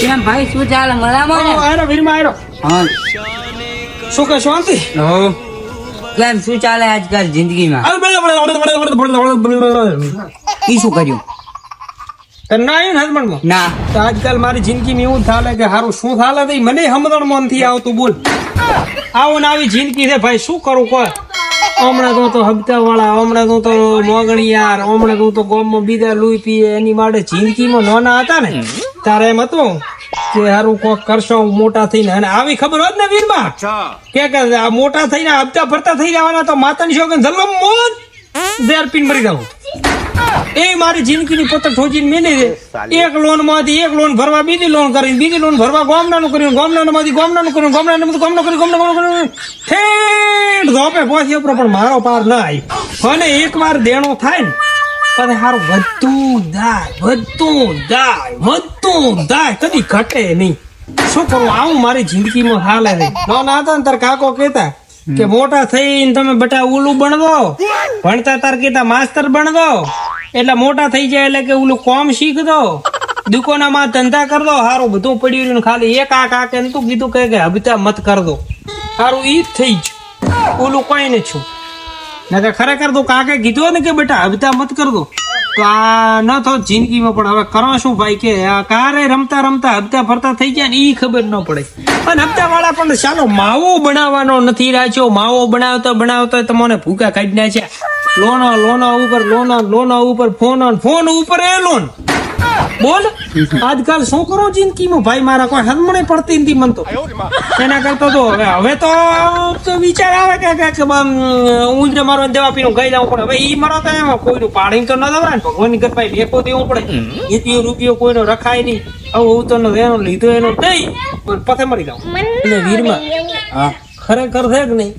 કેમ ભાઈ શું ચાલે મજામાં ને આયરો વીરમાં આયરો હા શું કે શાંતિ હો. કેમ શું ચાલે આજકાલ જિંદગીમાં ઈ શું કર્યું ના આવ્યું ને ના તો આજકાલ મારી જિંદગીમાં એવું થાલે કે હારું શું થાલે તે મને સમજણ મનથી આવતું બોલ આવું ને આવી જિંદગી છે ભાઈ શું કરું કોઈ હમણાં તો તો હપ્તા વાળા હમણાં તો તો મોગણિયાર હમણાં તો તો ગોમમાં બીજા લુઈ પીએ એની માટે જિંદગીમાં નાના હતા ને. તારે એમ હતું કે હારું કોક કરશો મોટા થઈને અને આવી ખબર હોત ને વીરમાં? કે આ મોટા થઈને હપ્તા ભરતા થઈ જવાના તો માતાની શોખન જલમ મોજ ઝેર પીન મરી જાવ એ મારી જિંદગીની પતંગ ઠોચીને મેલી દે એક લોનમાંથી એક લોન ભરવા બીજી લોન કરીને બીજી લોન ભરવા ગામડાનું કર્યું ગામડાનું માંથી ગામડાનું કર્યું ગામડાનું ગામડાનું કર્યું ગામડાનું કર્યું ઠેઠ ધોપે પહોંચી ઉપર પણ મારો પાર ના આવી અને એકવાર દેણો થાય ને પછી હારું વધતું દાય વધતું દાય વધતું દાય, કદી ઘટે નહીં. શું કરું, આવું મારી જિંદગીમાં હાલે છે ના હતા ને તાર કાકો કહેતા કે મોટા થઈને તમે બટા ઓલું બનવો. ભણતા તાર કહેતા માસ્તર બનવો. એટલે મોટા થઈ જાય એટલે કે ઓલું કોમ શીખ દો દુકાનમાં ધંધા કર દો હારું બધું પડ્યું ખાલી એક આ કાકે તું કીધું કે હબતા મત કર દો સારું ઈ થઈ જ ઓલું કોઈ ને છું. નકર ખરેખર તો કાકે કીધું ને કે બેટા હબતા મત કર તો આ ન તો જિંદગીમાં, પણ હવે કરો શું ભાઈ કે, આ કારે રમતા રમતા હપ્તા ફરતા થઈ ગયા ને એ ખબર ન પડે. અને હપ્તા વાળા પણ ચાલો માવો બનાવવાનો નથી રાખ્યો. માવો બનાવતા બનાવતા તમને ભૂકા કાઢી નાખ્યા. લોનો લોનો ઉપર, લોનો લોનો ઉપર ફોન ફોન ઉપર એ લોન. બોલ? આજકાલ શું કરો જિંદગીમાં? ભાઈ મારા કોઈ હનમણે પડતી નથી મન તો. એના કરતા તો હવે હવે તો વિચાર આવે કે કે ઊંધરે મારો દેવા પીનું ગઈ જવું પડે. હવે ઈ મારો તો એમાં કોઈનું પાણી તો ન દવરાય ને ભગવાનની કૃપાએ ભેકો દેવું પડે. રૂપિયો રૂપિયો કોઈનો રખાય નહીં. આવું હું તો એનો લીધો એનો દઈ પણ પથે મરી જાઉં એટલે વીરમાં હા. ખરેખર છે કે નહીં?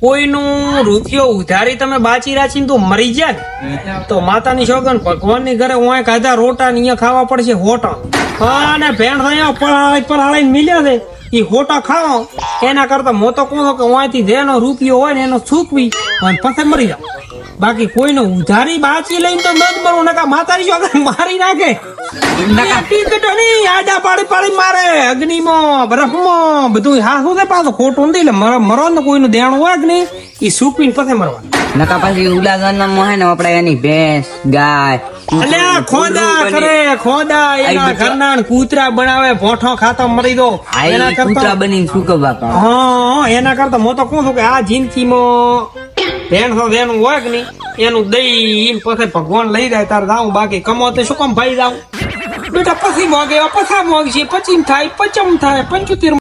કોઈનું રૂપિયો ઉધારી તમે બાચી રાખીને તો મરી જાય તો માતાની સોગન ભગવાનની ઘરે હું કાધા રોટા ને અહીંયા ખાવા પડશે હોટા અને ભેણ થયા પલાળી પલાળીને મિલ્યા છે. એ હોટા ખાઓ એના કરતા મોતો કોણ કે ઓયથી જેનો રૂપિયો હોય ને એનો સૂકવી અને પછી મરી જાવ બાકી કોઈનો ઉધારી બાચી લઈને તો ન જ મરવું નકા માતારી સોગન મારી નાખે. ટિકટો નહીં આડા પાડી પાડી મારે અગ્નિમાં બરફમાં બધું હા શું છે પાછું? ખોટું નથી એટલે મર- મરો ને કોઈનું દેણું હોય કે નહીં એ સૂકવીને પછી મરવાનું. નકા પછી ઉલાગણના મોહે ને આપણે એની ભેંસ ગાય એટલે ખોદા કરે ખોદા એના ઘરના કૂતરા બનાવે ભોઠો ખાતો મરી દો. એના કરતા કૂતરા બની શું કરવા હા એના કરતા મો તો કહું છું કે આ જિંદગીમાં ભેણ તો એનું હોય કે નહીં, એનું દઈ પછી ભગવાન લઈ જાય, તારે જાઉં બાકી કમો તો શું કામ ભાઈ જાઉં બેટા પછી મોગે, પછા મોગશે, પછી થાય પચમ થાય પંચોતેર